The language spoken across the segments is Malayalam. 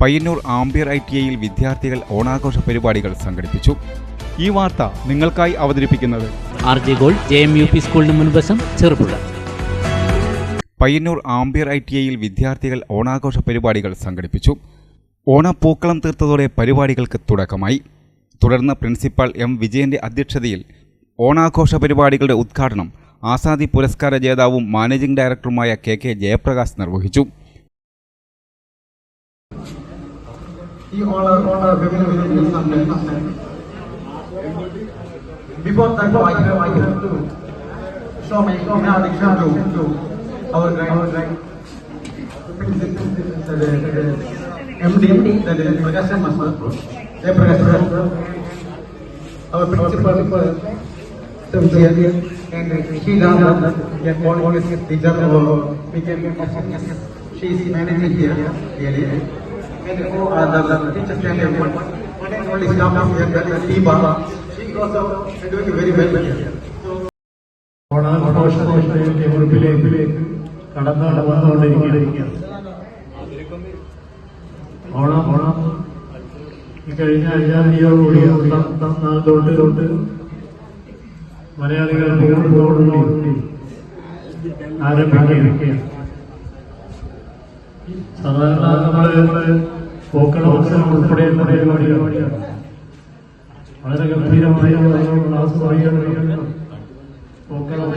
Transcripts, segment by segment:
പയ്യന്നൂർ ആംബിയർ ഐ ടി ഐയിൽ വിദ്യാർത്ഥികൾ ഓണാഘോഷ പരിപാടികൾ സംഘടിപ്പിച്ചു. ഈ വാർത്ത നിങ്ങൾക്കായി അവതരിപ്പിക്കുന്നത് R J gold J M U P സ്കൂളിന് മുൻവശം ചെറുപുഴ. പയ്യന്നൂർ ആംബിയർ ഐ ടി ഐയിൽ വിദ്യാർത്ഥികൾ ഓണാഘോഷ പരിപാടികൾ സംഘടിപ്പിച്ചു. ഓണപ്പൂക്കളം തീർത്തതോടെ പരിപാടികൾക്ക് തുടക്കമായി. തുടർന്ന് പ്രിൻസിപ്പാൾ എം വിജയന്റെ അധ്യക്ഷതയിൽ ഓണാഘോഷ പരിപാടികളുടെ ഉദ്ഘാടനം ആസാദി പുരസ്കാര ജേതാവും മാനേജിംഗ് ഡയറക്ടറുമായ കെ കെ ജയപ്രകാശ് നിർവഹിച്ചു. he all are all are very very very sometimes. Before that, I have I have to show my show my addiction to to our guy our guy. MD MD that is Prakashan Master. Hey Prakashan. Our principal. Samjiyat and she learned that always deserve. We can. She is managing here really. And all other teachers and everyone, and only staff here, that is Tiba, she also doing very well here. ഓണാഘോഷത്തിന്റെ മുറിപ്പിലേക്ക് കടന്നു വന്നുകൊണ്ടിരിക്കുകയാണ് ഓണം ഓണം കഴിഞ്ഞ അഞ്ചാതിയോടുകൂടി നാൾ തൊട്ട് തൊട്ട് മലയാളികൾ പൂർണതോടുകൂടി ആരംഭിക്കുകയാണ് സാധാരണ നമ്മൾ പൂക്കളോത്സവം ഉൾപ്പെടെയുള്ള പരിപാടിയാണ് വളരെ ഗംഭീരമായ ക്ലാസ് വായിക്കണം പൂക്കളം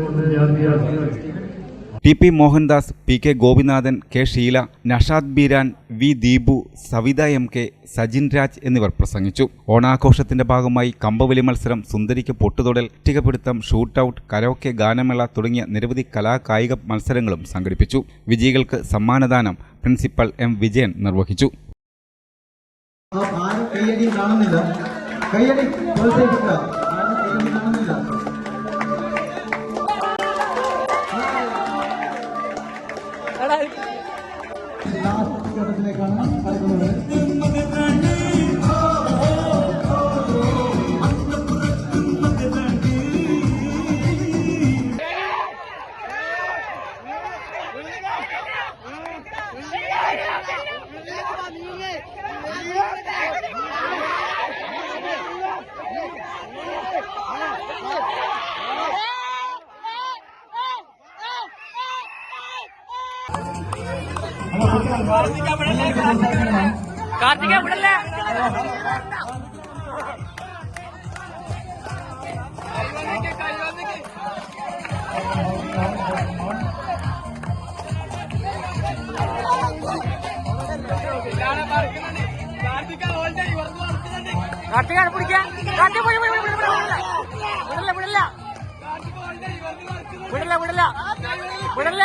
കൊണ്ട് വിദ്യാർത്ഥിയാണ് T P Mohandas P K Gopinathan K Sheela Nashad Beeran V Deepu Savitha M K Sajin Raj എന്നിവർ പ്രസംഗിച്ചു. ഓണാഘോഷത്തിന്റെ ഭാഗമായി കമ്പവലി മത്സരം സുന്ദരിക്ക് പൊട്ടുതൊടൽ ഇഷ്ടികപിടുത്തം ഷൂട്ടൌട്ട് കരോക്കെ ഗാനമേള തുടങ്ങിയ നിരവധി കലാകായിക മത്സരങ്ങളും സംഘടിപ്പിച്ചു. വിജയികൾക്ക് സമ്മാനദാനം പ്രിൻസിപ്പൽ എം വിജയൻ നിർവഹിച്ചു. ആ ഭാരം കയ്യടി കാണുന്നില്ല. കയ്യടി പ്രോത്സാഹിപ്പിക്കുക ലാസ്റ്റ് ഘട്ടത്തിലേക്കാണ് കടക്കുന്നത് കാർത്തികാണ് പിടിക്കാൻ കാർത്തിക പോയി. വിടില്ല വിടില്ല. വിടില്ല വിടില്ല. വിടില്ല